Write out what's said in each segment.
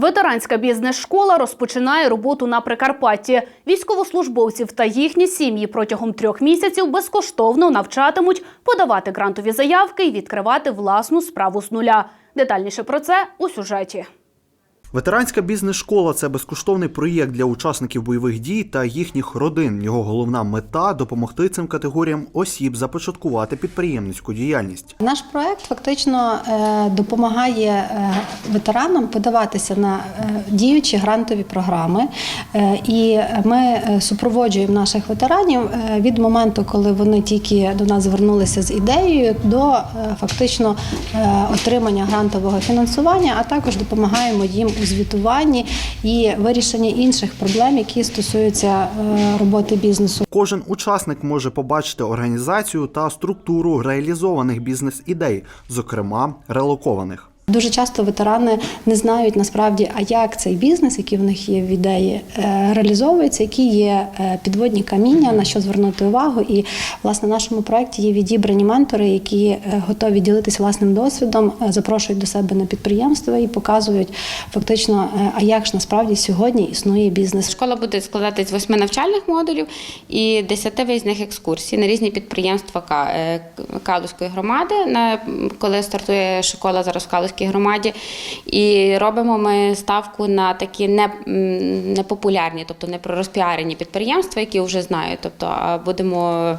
Ветеранська бізнес-школа розпочинає роботу на Прикарпатті. Військовослужбовців та їхні сім'ї протягом трьох місяців безкоштовно навчатимуть подавати грантові заявки і відкривати власну справу з нуля. Детальніше про це у сюжеті. Ветеранська бізнес-школа це безкоштовний проєкт для учасників бойових дій та їхніх родин. Його головна мета допомогти цим категоріям осіб започаткувати підприємницьку діяльність. Наш проект фактично е, допомагає е, ветеранам подаватися на е, діючі грантові програми, і ми супроводжуємо наших ветеранів від моменту, коли вони тільки до нас звернулися з ідеєю, до фактично отримання грантового фінансування, а також допомагаємо їм у звітуванні і вирішенні інших проблем, які стосуються е, роботи бізнесу. Кожен учасник може побачити організацію та структуру реалізованих бізнес-ідей, зокрема релокованих. Дуже часто ветерани не знають насправді, а як цей бізнес, який в них є в ідеї, е, реалізовується, які є е, підводні каміння, на що звернути увагу. І власне в нашому проєкті є відібрані ментори, які е, готові ділитися власним досвідом, запрошують до себе на підприємства і показують фактично, а як ж насправді сьогодні існує бізнес. Школа буде складатись з восьми навчальних модулів і десяти виїзних екскурсій на різні підприємства Ка- Калузької громади, коли стартує школа зараз в Калузькій громаді. І робимо ми ставку на такі не, непопулярні, тобто не пророзпіарені підприємства, які вже знають. Тобто будемо,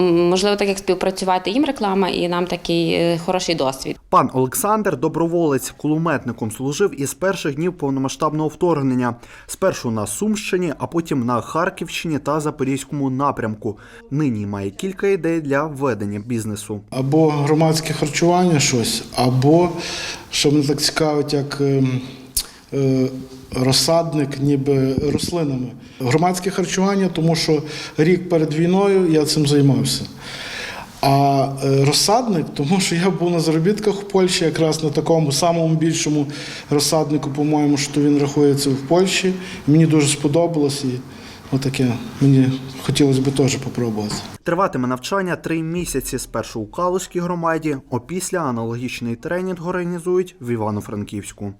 можливо, так як співпрацювати їм реклама і нам такий е, хороший досвід. Пан Олександр, доброволець, кулеметником служив із перших днів повномасштабного вторгнення. Спершу на Сумщині, а потім на Харківщині та Запорізькому напрямку. Нині має кілька ідей для ведення бізнесу. або громадське харчування щось, або що мене так цікавить, як ем, розсадник, ніби рослинами. Громадське харчування, тому що рік перед війною я цим займався. А е, розсадник, тому що я був на заробітках в Польщі, якраз на такому самому більшому розсаднику, по-моєму, що він рахується в Польщі. Мені дуже сподобалось і отаке мені хотілося б теж попробувати. Триватиме навчання три місяці спершу у Калузькій громаді, опісля аналогічний тренінг організують в Івано-Франківську.